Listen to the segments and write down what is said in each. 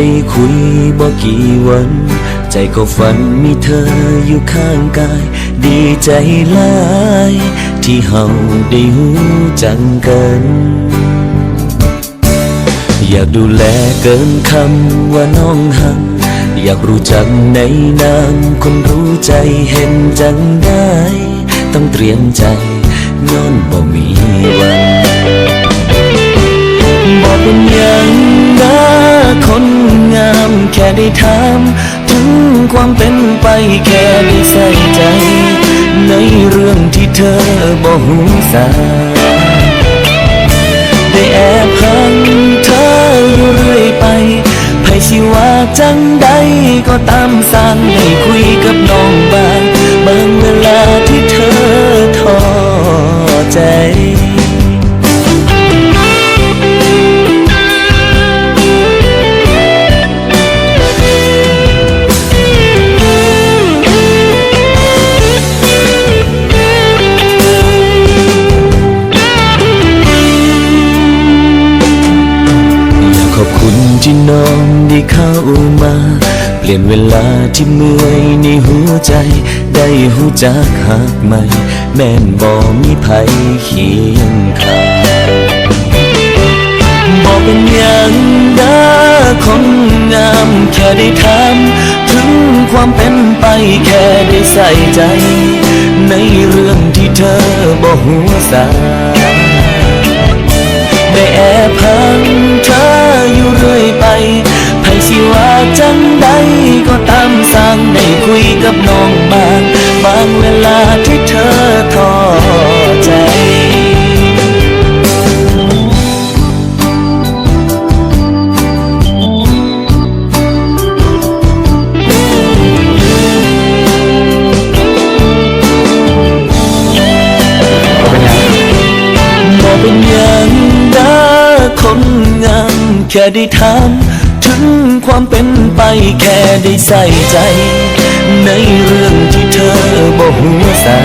ได้คุยบ่กี่วัน ใจก็ฝันมีเธออยู่ข้างกาย ดีใจหลาย ที่เฮาได้หูจังกัน อยากดูแลเกินคำว่าน้องหักอยากรู้จักในนามคนรู้ใจเห็นจังได้ ต้องเตรียมใจย้อนบ่มีวัน ความเป็นไปแค่ได้ใส่ใจ ในเรื่องที่เธอบ่หูสาได้แอบหังเธออยู่เรื่อยไปไผสิว่าจังใดก็ตามสร้างได้คุยกับน้อง ที่น้องได้เข้ามา เปลี่ยนเวลาที่เมื่อยในหัวใจ ได้หูจักหักใหม่ แม่นบ่มีภัยเคียงข้างบอกเป็นหยังเด้อคนงามแค่ได้ถามถึงความเป็นไปแค่ได้ใส่ใจ ในเรื่องที่เธอบ่หัวสา คุยกับน้องบาง บางเวลาที่เธอท้อใจบอกเป็นหยังนะคนงามแค่ได้ถามถึงความเป็นไปแค่ได้ใส่ใจ ในเรื่องที่เธอบอกหัวสา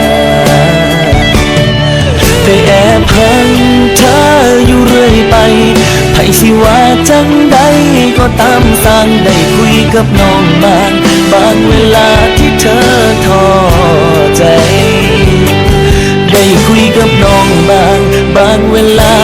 ได้แอบพังเธออยู่เรื่อยไปไผสิว่าจังใดก็ตามสร้างได้คุยกับน้องบาง บางเวลาที่เธอท้อใจ ได้คุยกับน้องบาง บางเวลา